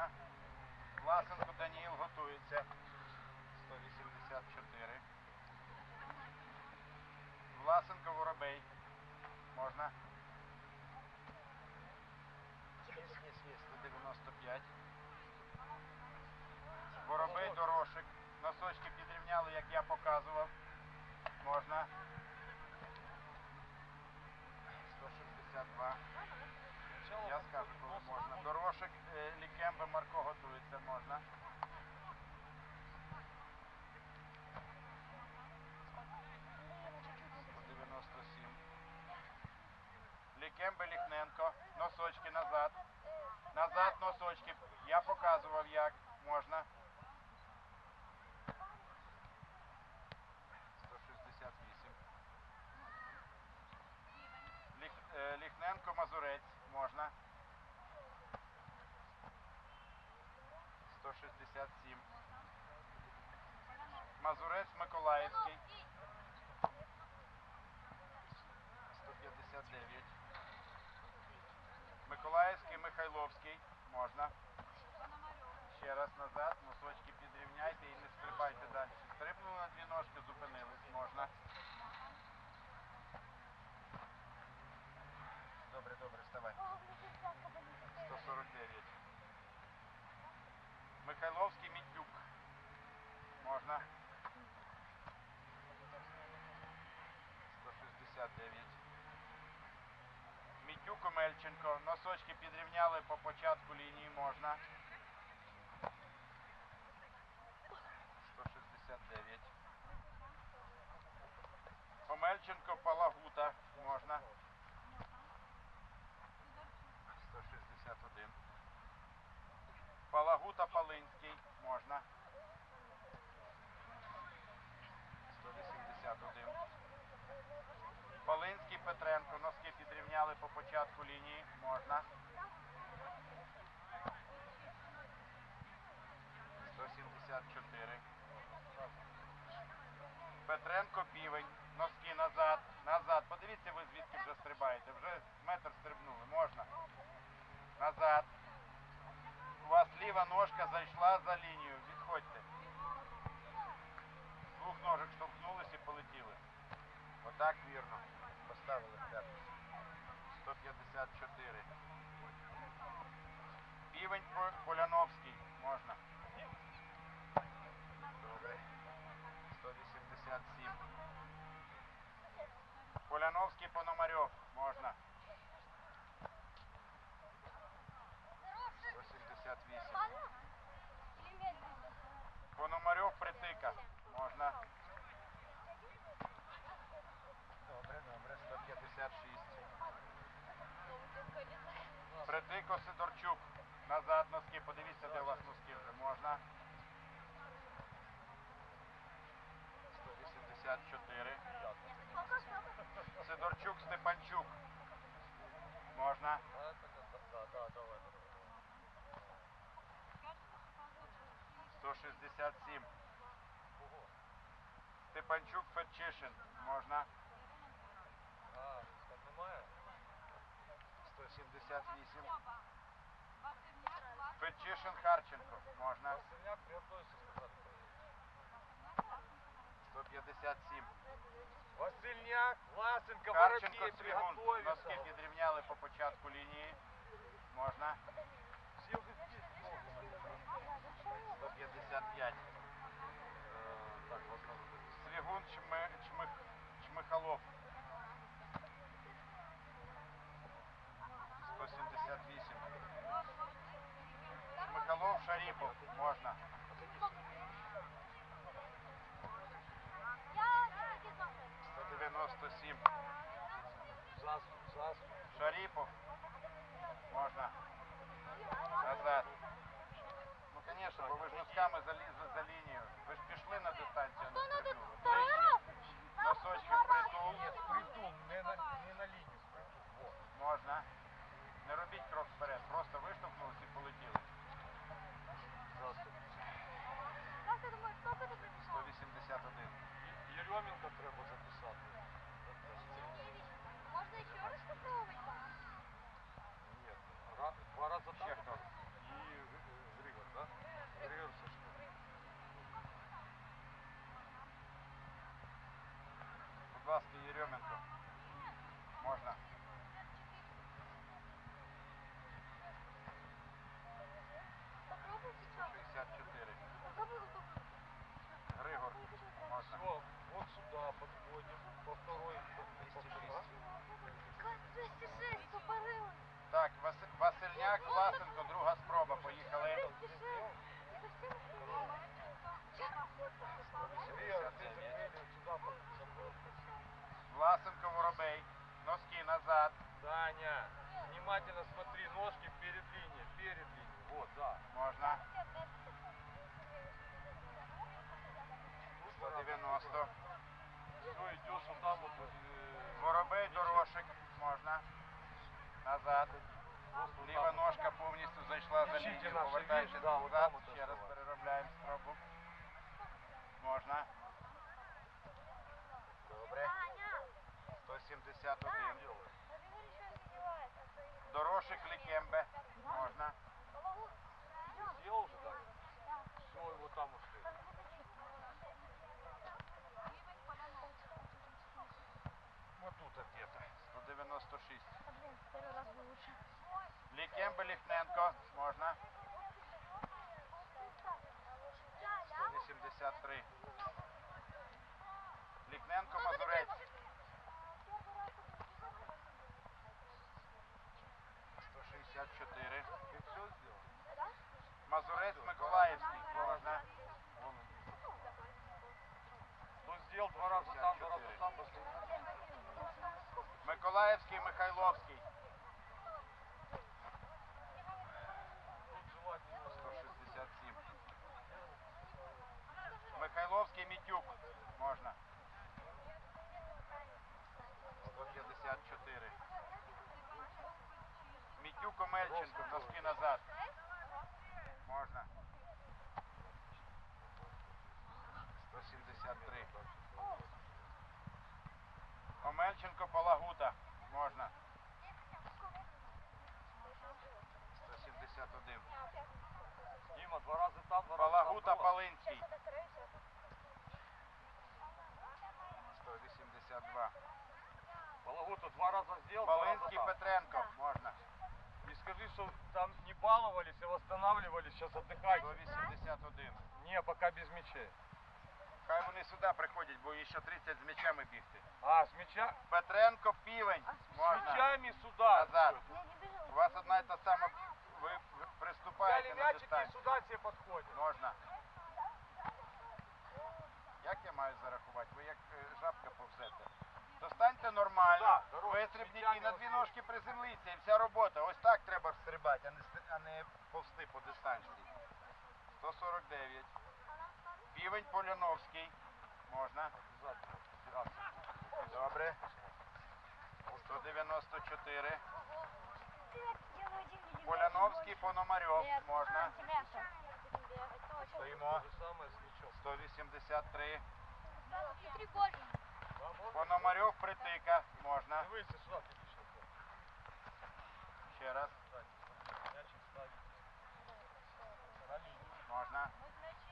можна. Власенко Даніїл готується. 184. Власенко Воробей. Можна. Свіс, свіс, свіс, 195. Воробей Дорошик. Носочки підрівняли, як я показував. Можна. 162. Я скажу, коли можна. Дорошик, е, Лікембе, Марко готується, можна. По 97. Лікембе, Ліхненко. Носочки назад. Назад носочки. Я показував як. Можна. 168. Ліх, е, Ліхненко, Мазурець. Можна. 167. Мазурець Миколаївський. 159. Миколаївський Михайловський. Можна. Ще раз назад, носочки підрівняйте і не стрибайте далі. Стрибнули на дві ножки, зупинились. Можна. Добре, добре, вставай. 149. Михайловський Мітюк. Можна. 169. Мітюк Омельченко. Носочки підрівняли по початку лінії. Можна. 169. Омельченко Палагута. Можна. 161. Палагута Палинський. Можна. 181. Палинський Петренко. Носки підрівняли по початку лінії. Можна. 174. Петренко Півень. Носки назад. Назад. Подивіться, ви звідки вже стрибаєте. Вже метр стрибнули. Можна. Назад. У вас ліва ножка зайшла за лінію. Відходьте. З двох ножок штовхнулись і полетіли. Отак вірно. Поставили п'ятку. 154. Півень По- Поляновський. Можна. Добре. 187. Поляновський Пономарьов. Можна. 178. Пономарьов Притика. Можна. Добре, добре. 156. Притико Сидорчук. Назад носки. Подивіться, де у вас носки вже можна. 184. Сидорчук Степанчук. Можна. 167. Степанчук Федчишин. Можна. 178. Федчишин Харченко. Можна. Васильняк, Власенко, Воробей, Цвігун. Носки підрівняли по початку лінії. Можна. Всі вже всі. 155. Зас. Шаріпов. Можна. Назад. Ну, звісно, бо ви ж носками залізли за лінію. Ви ж пішли на дистанцію, а не стрибнули. Ближче. Носочки впритул. Притул, не на, не на лінію, притул. Во. Можна. Не робіть крок вперед, просто виштовхнулися і полетіли. Заступ. 181. І- треба записати. Васильняк, Власенко, друга спроба. Поїхали. 206. Совсем охренел. Лера, ты заметил, сюда по- Власенко, Воробей. Носки назад. Даня, внимательно смотри, ножки перед линией, перед линией. Вот, да. Можна. 190. Все, идешь вот там вот. э, Воробей, Дорошик. Можна. Назад. Ліва наш віж, да, назад. Ще раз переробляємо спробу. Можна. Добре. Таня, 171. Владимир еще издевается. Дорошик, Лікембе. Можна. Сделал уже так? Раза там, пошли. Миколаївський, Михайловський. Тут желательно. 167. Михайловський, Мітюк. Можна. 154. Мітюк, Омельченко. Носки назад. Можна. 173. Омельченко, Палагута. Можна. 171. Дима, два раза там, два раза Палагута, там. Палинський. 182. Палагута два раза сделал, два раза там. Петренко. Можна. И скажи, что там не баловались, а восстанавливались, сейчас отдыхайте. 181. Не, пока без мячей. Хай вони сюди приходять, бо ще 30 з м'ячами бігти. А, с мяча? Петренко, Півень. Можна. мячами сюда. Назад. У вас одна і та сама, ви Взяли приступаєте на мячики и дистанцію. сюда все подходят. Можна. Як я маю зарахувати? Ви як е, жабка повзете. Достаньте нормально, Да, вистрибніть і на дві ось. ножки приземліться, і вся робота. Ось так треба стрибати, а не, ст- а не повзти по дистанції. 149. Півень Поляновський. Можна. Добре. 194. Поляновський, Пономарьов. Можна. Стоїмо. То же самое с мячом. 183. Три больше. Можно? Пономарьов, притика. Можна. Ще раз. Можна.